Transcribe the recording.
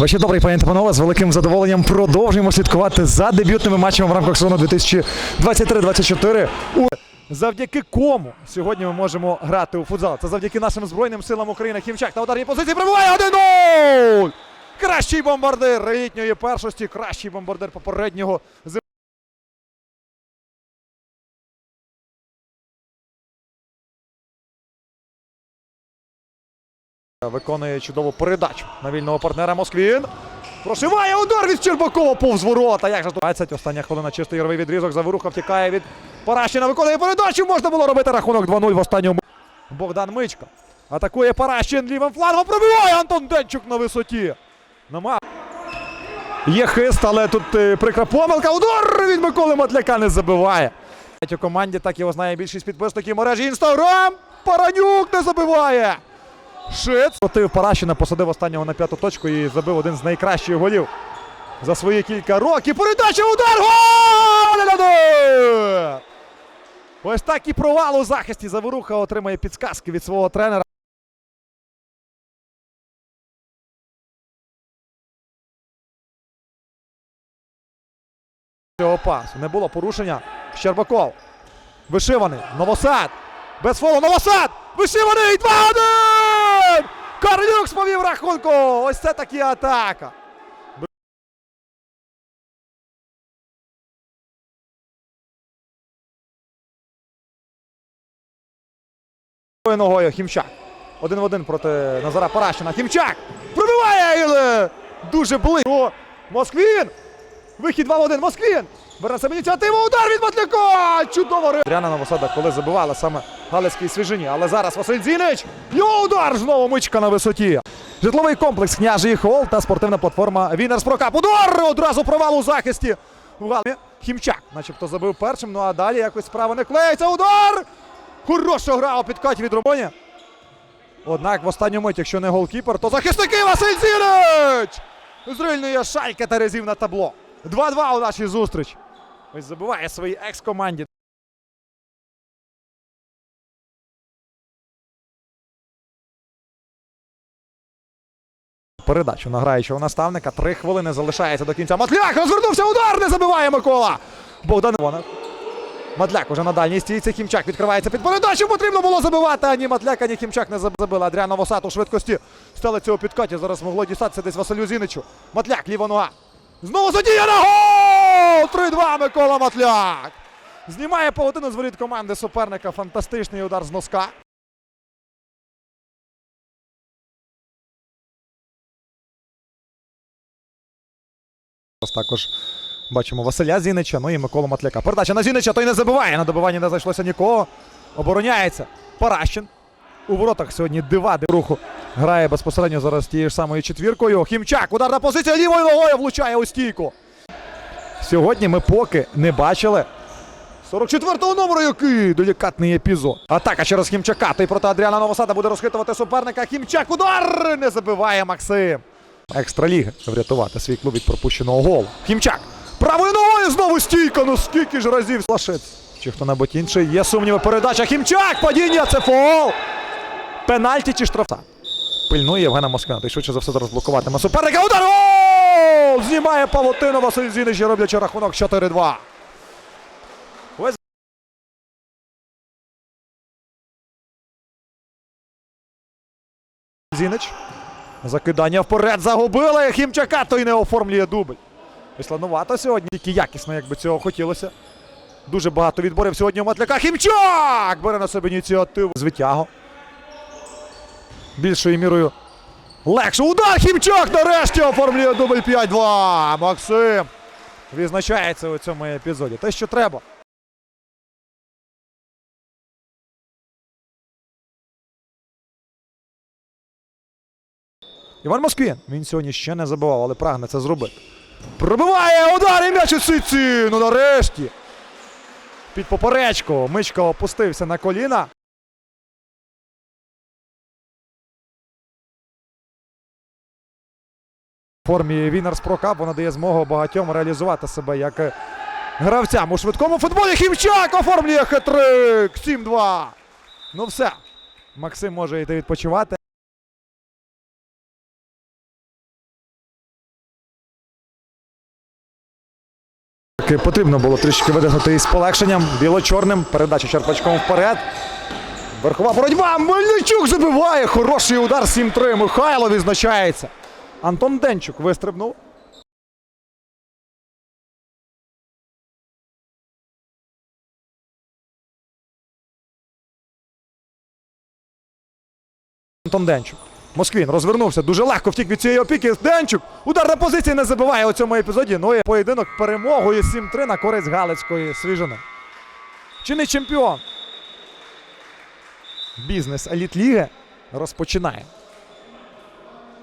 Ваші добрий, пані та панове, з великим задоволенням продовжуємо слідкувати за дебютними матчами в рамках сезону 2023-2024. У- Завдяки кому сьогодні ми можемо грати у футзал. Це завдяки нашим Збройним силам України. Хімчак на ударній позиції прибуває 1-0! Кращий бомбардир літньої першості, кращий бомбардир попереднього Виконує чудову передачу на вільного партнера Москвін. Прошиває удар від Щербакова повз ворота. Як же тут? 20, остання хвилина чистий ігровий відрізок. Заворуха втікає від Паращина. Виконує передачу. Можна було робити рахунок 2-0 в останньому. Богдан Мичка. Атакує Паращин лівим флангом. Пробиває Антон Денчук на висоті. Нема. Є хист, але тут е, прикра помилка. Удар від Миколи Матляка не забиває. У команді так його знає більшість підписників мережі Інстаграм. Паранюк не забиває. Шиц. Котив Паращина, посадив останнього на п'яту точку і забив один з найкращих голів за свої кілька років. Передача удар! Гол! Ось так і провал у захисті. Заворуха отримає підсказки від свого тренера. Цього пасу. Не було порушення. Щербаков. Вишиваний. Новосад. Без фолу. Новосад! Вишиваний! 2-1! Карлюк сповів рахунку! Ось це такі атака. Ногою Хімчак. Один в один проти Назара Паращина. Хімчак! Пробиває! Дуже близько. Москвін! Вихід 2 в 1. Москвін! Бере себе ініціативу. Удар від Матляка! Чудово! Ряна Новосада, коли забивала саме Галицькій свіжині. Але зараз Василь Зінич. Його удар знову мичка на висоті. Житловий комплекс Княжий Хол та спортивна платформа Вінерс Прокап. Удар! Одразу провал у захисті. Хімчак, начебто забив першим. Ну а далі якось справа не клеїться. Удар! Хороша гра у підкаті від Ромоні. Однак в останню мить, якщо не голкіпер, то захисники Василь Зінич! Зрильнує шалька Терезів на табло. 2-2 у нашій зустрічі. Ось забиває своїй екс-команді. Передачу на граючого наставника. Три хвилини залишається до кінця. Матляк розвернувся. Удар не забиває Микола. Богдан Іванов. Матляк уже на дальній стійці. Хімчак відкривається під передачу. Потрібно було забивати. Ані Матляк, ані Хімчак не забили. Адріан Новосад у швидкості стелиться у підкаті. Зараз могло дістатися десь Василю Зіничу. Матляк, ліва нога. Знову задіяна гол! 3-2 Микола Матляк. Знімає павутину з воріт команди суперника. Фантастичний удар з носка. Також бачимо Василя Зінича, ну і Миколу Матляка. Передача на Зінича, той не забиває. На добиванні не зайшлося нікого. Обороняється Паращин. У воротах сьогодні дива руху грає безпосередньо зараз тією ж самою четвіркою. Хімчак, ударна позиція лівою ногою влучає у стійку. Сьогодні ми поки не бачили 44-го номеру, який делікатний епізод. Атака через Хімчака. Той проти Адріана Новосада буде розхитувати суперника. Хімчак удар не забиває Максим. Екстраліги врятувати свій клуб від пропущеного голу. Хімчак. Правою ногою знову стійка. Ну скільки ж разів Лашиць. Чи хто-небудь інший. Є сумніви. Передача. Хімчак. Падіння. Це фол. Пенальті чи штрафа. Пильнує Євгена Москвина. Той швидше за все зараз блокуватиме суперника. Удар! Гол! Знімає павутину Василь Зінич, роблячи рахунок 4-2. Зінич. Закидання вперед загубили. Хімчака той не оформлює дубль. Висланувато сьогодні. Тільки якісно, якби цього хотілося. Дуже багато відборів сьогодні у Матляка. Хімчак бере на себе ініціативу з витягу. Більшою мірою легше. Удар Хімчак нарешті оформлює дубль 5-2. Максим відзначається у цьому епізоді. Те, що треба. Іван Москвін. Він сьогодні ще не забивав, але прагне це зробити. Пробиває удар і м'яч у сітці. Ну нарешті. Під поперечку. Мичка опустився на коліна. формі Winners Pro Cup вона дає змогу багатьом реалізувати себе як е, гравцям у швидкому футболі. Хімчак оформлює хетрик. 7-2. Ну все. Максим може йти відпочивати. Потрібно було трішки видихнути із полегшенням. Біло-чорним. Передача черпачком вперед. Верхова боротьба. Мельничук забиває. Хороший удар. 7-3. Михайло відзначається. Антон Денчук вистрибнув. Антон Денчук. Москвін розвернувся дуже легко втік від цієї опіки. Денчук. Удар на позиції не забиває у цьому епізоді. Ну і поєдинок перемогою 7-3 на користь Галицької свіжини. Чинний чемпіон. Бізнес еліт ліги розпочинає.